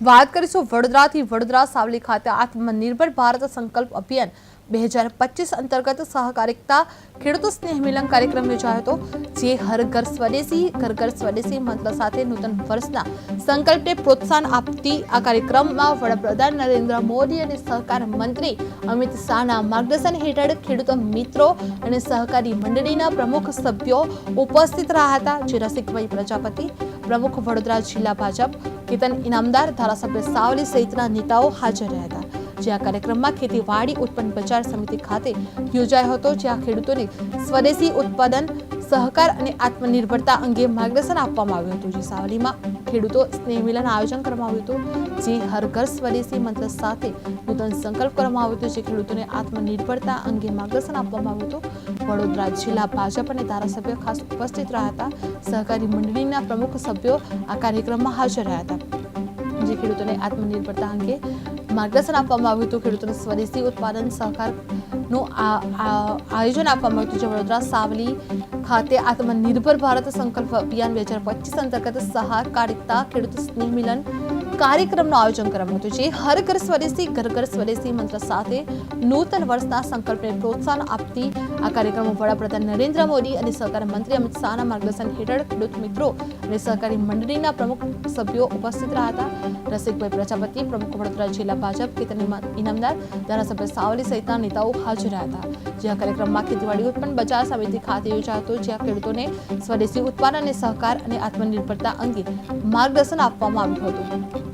વાત કરીશું વડોદરાથી વડોદરા સાવલી ખાતે આત્મનિર્ભર ભારત સંકલ્પ અભિયાન બે હજાર પચીસ અંતર્ગત સહકારિકતા ખેડૂતો સ્નેહ મિલન કાર્યક્રમ યોજાયો હતો, જે હર ઘર સ્વદેશી, ઘર ઘર સ્વદેશી મંત્ર સાથે નૂતન વર્ષના સંકલ્પને પ્રોત્સાહન આપતી આ કાર્યક્રમમાં વડાપ્રધાન નરેન્દ્ર મોદી અને સહકાર મંત્રી અમિત શાહના માર્ગદર્શન હેઠળ ખેડૂતો મિત્રો અને સહકારી મંડળીના પ્રમુખ સભ્યો ઉપસ્થિત રહ્યા હતા, જે રસિકભાઈ પ્રજાપતિ, પ્રમુખ વડોદરા જિલ્લા ભાજપ, કેતન ઇનામદાર, ધારાસભ્ય સાવલી સહિતના નેતાઓ હાજર રહ્યા હતા. જે આ કાર્યક્રમમાં ખેતીવાડી ઉત્પન્ન બજાર સમિતિ ખાતે યોજાયો હતો, જ્યાં ખેડૂતોને સ્વદેશી ઉત્પાદન, સહકાર અને આત્મનિર્ભરતા અંગે માર્ગદર્શન આપવામાં આવ્યું હતું. જે સાવલીમાં ખેડૂતો સ્નેહ મિલન આયોજન કરવામાં આવ્યું હતું, જે હર ઘર સ્વદેશી મંત્ર સાથે નૂતન સંકલ્પ કરવામાં આવ્યો હતો, જે ખેડૂતોને આત્મનિર્ભરતા અંગે માર્ગદર્શન આપવામાં આવ્યું હતું. વડોદરા જિલ્લા ભાજપ અને ધારાસભ્યો ખાસ ઉપસ્થિત રહ્યા હતા. સહકારી મંડળીના પ્રમુખ સભ્યો આ કાર્યક્રમમાં હાજર રહ્યા હતા. જે ખેડૂતોને આત્મનિર્ભરતા અંગે માર્ગદર્શન આપવામાં આવ્યું હતું ખેડૂતોને સ્વદેશી ઉત્પાદન સહકારનું આ- આયોજન આપવામાં આવ્યું જે વડોદરા સાવલી ખાતે આત્મનિર્ભર ભારત સંકલ્પ અભિયાન બે હજાર પચીસ અંતર્ગત સહકારિતા ખેડૂત સ્નેહ મિલન કાર્યક્રમનું આયોજન કરવામાં હતું, જે હર ઘર સ્વદેશી, ઘર ઘર સ્વદેશી મંત્ર સાથે નૂતન વર્ષના સંકલ્પને પ્રોત્સાહન આપતી આ કાર્યક્રમમાં વડાપ્રધાન નરેન્દ્ર મોદી અને સહકાર મંત્રી અમિત શાહના માર્ગદર્શન હેઠળ ખેડૂત મિત્રો અને સહકારી મંડળીના પ્રમુખ સભ્યો ઉપસ્થિત રહ્યા હતા. રસિકભાઈ પ્રજાપતિ, પ્રમુખ વડોદરા જિલ્લા ભાજપ, કેતન ઇમા- ઇનામદાર, ધારાસભ્ય સાવલી સહિતના નેતાઓ હાજર હતા. જે આ કાર્યક્રમમાં ખેતીવાડી ઉત્પન્ન, બજાર સમિતિ ખાતે યોજાયો હતો જ્યાં ખેડૂતોને સ્વદેશી ઉત્પાદન અને સહકાર અને આત્મનિર્ભરતા અંગે માર્ગદર્શન આપવામાં આવ્યું હતું.